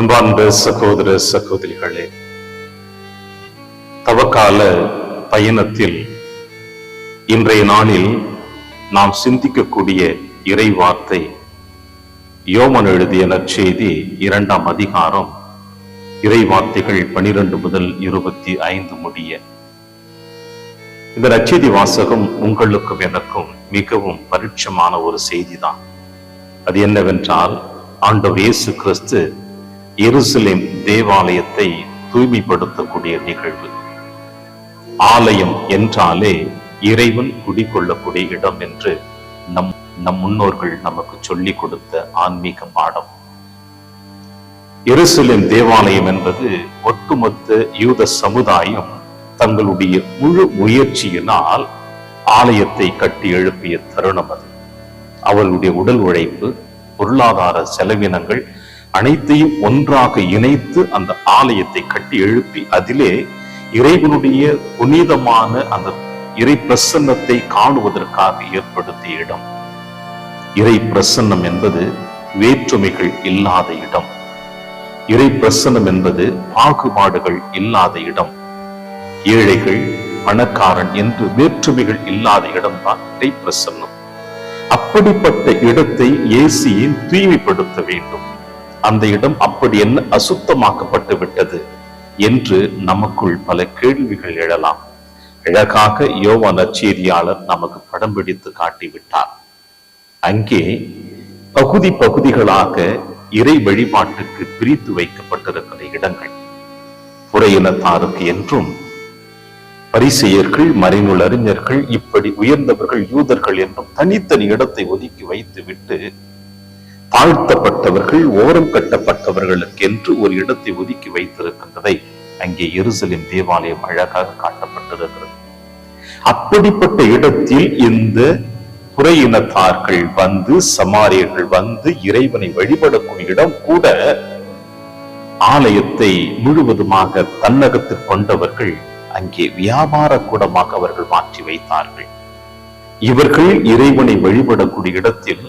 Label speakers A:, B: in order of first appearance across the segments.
A: அன்பார்ந்த சகோதர சகோதரிகளே தவக்கால பயணத்தில் இன்றைய நாளில் நாம் சிந்திக்கக்கூடிய இறை வார்த்தை யோமன் எழுதிய நற்செய்தி இரண்டாம் அதிகாரம் இறை வார்த்தைகள் பனிரெண்டு முதல் இருபத்தி ஐந்து முடிய. இந்த நற்செய்தி வாசகம் உங்களுக்கும் எனக்கும் மிகவும் பரிட்சமான ஒரு செய்திதான். அது என்னவென்றால் ஆண்டவர் இயேசு கிறிஸ்து எருசலேம் தேவாலயத்தை தூய்மைப்படுத்தக்கூடிய நிகழ்வு. ஆலயம் என்றாலே இறைவன் குடிக்கொள்ளக்கூடிய இடம் என்று நம் நம் முன்னோர்கள் நமக்கு சொல்லிக் கொடுத்த ஆன்மீக பாடம். எருசலேம் தேவாலயம் என்பது ஒட்டுமொத்த யூத சமுதாயம் தங்களுடைய முழு முயற்சியினால் ஆலயத்தை கட்டி எழுப்பிய தருணம் அது. அவர்களுடைய உடல் உழைப்பு பொருளாதார செலவினங்கள் அனைத்தையும் ஒன்றாக இணைத்து அந்த ஆலயத்தை கட்டி எழுப்பி அதிலே இறைவனுடைய புனிதமான அந்த இறை பிரசன்னத்தை காணுவதற்காக ஏற்படுத்திய இடம். இறை பிரசன்னம் என்பது வேற்றுமைகள் இல்லாத இடம். இறை பிரசன்னம் என்பது பாகுபாடுகள் இல்லாத இடம். ஏழைகள் பணக்காரன் என்று வேற்றுமைகள் இல்லாத இடம்தான் இறை பிரசன்னம். அப்படிப்பட்ட இடத்தை இயேசியின் தூய்மைப்படுத்த வேண்டும். அந்த இடம் அப்படி என்ன அசுத்தமாக்கப்பட்டு விட்டது என்று நமக்குள் பல கேள்விகள் எழலாம். அழகாக யோவா நச்சேரியாளர் நமக்கு படம் பிடித்து காட்டிவிட்டார். அங்கே பகுதி பகுதிகளாக இறை வழிபாட்டுக்கு பிரித்து வைக்கப்பட்டிருக்கிற இடங்கள். புறையினத்தாருக்கு என்றும் பரிசெயர்கள் மறைநூல் அறிஞர்கள் இப்படி உயர்ந்தவர்கள் யூதர்கள் என்றும் தனித்தனி இடத்தை ஒதுக்கி வைத்து விட்டு தாழ்த்தப்பட்டவர்கள் ஓரம் கட்டப்பட்டவர்களுக்கு என்று ஒரு இடத்தை ஒதுக்கி வைத்திருக்கின்றதை அங்கே எருசலேம் தேவாலயம் அழகாக காட்டப்பட்டிருக்கிறது. அப்படிப்பட்ட இடத்தில் இந்த புறையினத்தார்கள் வந்து சமாரியர்கள் வந்து இறைவனை வழிபடக்கூடிய இடம் கூட ஆலயத்தை முழுவதுமாக தன்னகத்தில் கொண்டவர்கள் அங்கே வியாபார கூடமாக அவர்கள் மாற்றி வைத்தார்கள். இவர்கள் இறைவனை வழிபடக்கூடிய இடத்தில்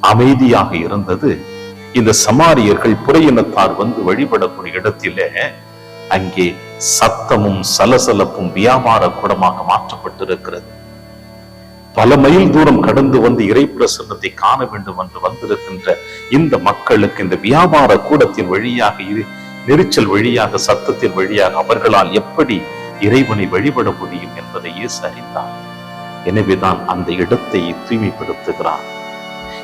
A: அமைதியாக இருந்தது. இந்த சமாரியர்கள் புறையினத்தார் வந்து வழிபடக்கூடிய இடத்திலே அங்கே சத்தமும் சலசலப்பும் வியாபார கூடமாக மாற்றப்பட்டிருக்கிறது. பல மைல் தூரம் கடந்து வந்து இறை பிரசன்னத்தை காண வேண்டும் என்று வந்திருக்கின்ற இந்த மக்களுக்கு இந்த வியாபார கூடத்தின் வழியாக நெரிச்சல் வழியாக சத்தத்தின் வழியாக அவர்களால் எப்படி இறைவனை வழிபட முடியும் என்பதை இயேசு அறிந்தார். எனவேதான் அந்த இடத்தை தூய்மைப்படுத்துகிறார்.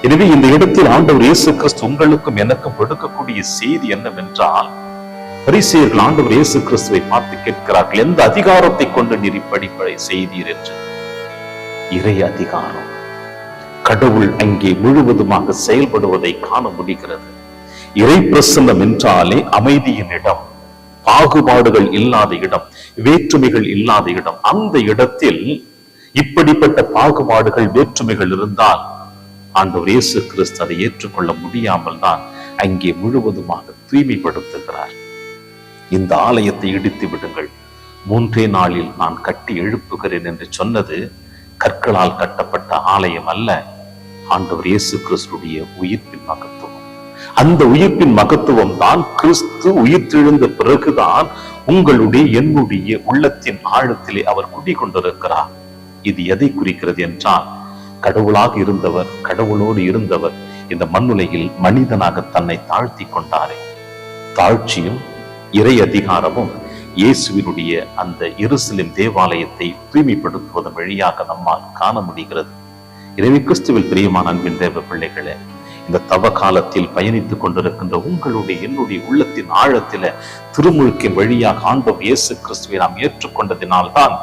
A: எனவே இந்த இடத்தில் ஆண்டவர் இயேசு கிறிஸ்து உங்களுக்கும் எனக்கும் கொடுக்கக்கூடிய செய்தி என்னவென்றால் பரிசெயர்கள் ஆண்டவர் இயேசு கிறிஸ்துவை பார்த்து கேட்கிறார்கள் எந்த அதிகாரத்தை கொண்டு நீர் இப்படி செய்தீர் என்று? இறை அதிகாரம். கடவுள் அங்கே முழுவதுமாக செயல்படுவதை காண முடிகிறது. இறை பிரசன்னம் என்றாலே அமைதியின் இடம் பாகுபாடுகள் இல்லாத இடம் வேற்றுமைகள் இல்லாத இடம். அந்த இடத்தில் இப்படிப்பட்ட பாகுபாடுகள் வேற்றுமைகள் இருந்தால் ஆண்டவர் இயேசு கிறிஸ்து அதை ஏற்றுக்கொள்ள முடியாமல் தான் அங்கே முழுவதுமாக தூய்மைப்படுத்துகிறார். இந்த ஆலயத்தை இடித்து விடுங்கள். மூன்றே நாளில் நான் கட்டி எழுப்புகிறேன் என்று சொன்னது கற்களால் கட்டப்பட்ட ஆலயம் அல்ல. ஆண்டவர் இயேசு கிறிஸ்துடைய உயிர்ப்பின் மகத்துவம். அந்த உயிர்ப்பின் மகத்துவம் தான் கிறிஸ்து உயிர்த்தெழுந்த பிறகுதான் உங்களுடைய என்னுடைய உள்ளத்தின் ஆழத்திலே அவர் குடி கொண்டிருக்கிறார் இது எதை குறிக்கிறது என்றால் கடவுளாக இருந்தவர் கடவுளோடு இருந்தவர். இந்த மண்ணுலகில் மனிதனாக தன்னை தாழ்த்தி கொண்டாரே. தாழ்ச்சியும் இறை அதிகாரமும் இயேசுவினுடைய அந்த எருசலேம் தேவாலயத்தை தூய்மைப்படுத்துவதன் வழியாக நம்மால் காண முடிகிறது. எனவே கிறிஸ்துவில் பிரியமான அன்பின் தேவ பிள்ளைகளே இந்த தவ காலத்தில் பயணித்துக் கொண்டிருக்கின்ற உங்களுடைய என்னுடைய உள்ளத்தின் ஆழத்தில திருமுழுக்கின் வழியாக ஆண்டவர் இயேசு கிறிஸ்துவை நாம் ஏற்றுக்கொண்டதினால்தான்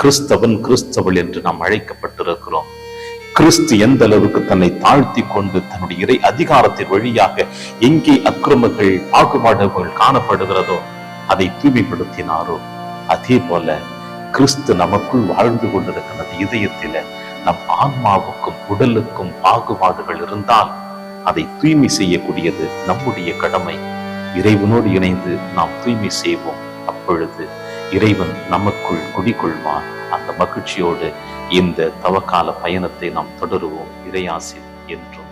A: கிறிஸ்தவன் கிறிஸ்தவள் என்று நாம் அழைக்கப்பட்டிருக்கிறோம். கிறிஸ்து எந்த அளவுக்கு தன்னை தாழ்த்தி கொண்டு தன்னுடைய இறை அதிகாரத்தின் வழியாக எங்கே அக்கிரமங்கள் பாகுபாடுகள் காணப்படுகிறதோ அதை தூய்மைப்படுத்தினாரோ அதே போல கிறிஸ்து நமக்குள் வாழ்ந்து கொண்டிருக்கிற இதயத்தில நம் ஆன்மாவுக்கும் உடலுக்கும் பாகுபாடுகள் இருந்தால் அதை தூய்மை செய்யக்கூடியது நம்முடைய கடமை. இறைவனோடு இணைந்து நாம் தூய்மை செய்வோம். அப்பொழுது இறைவன் நமக்குள் குடிகொள்வான். அந்த மகிழ்ச்சியோடு இந்த தவக்கால பயணத்தை நாம் தொடருவோம். இறையாசி என்றும்.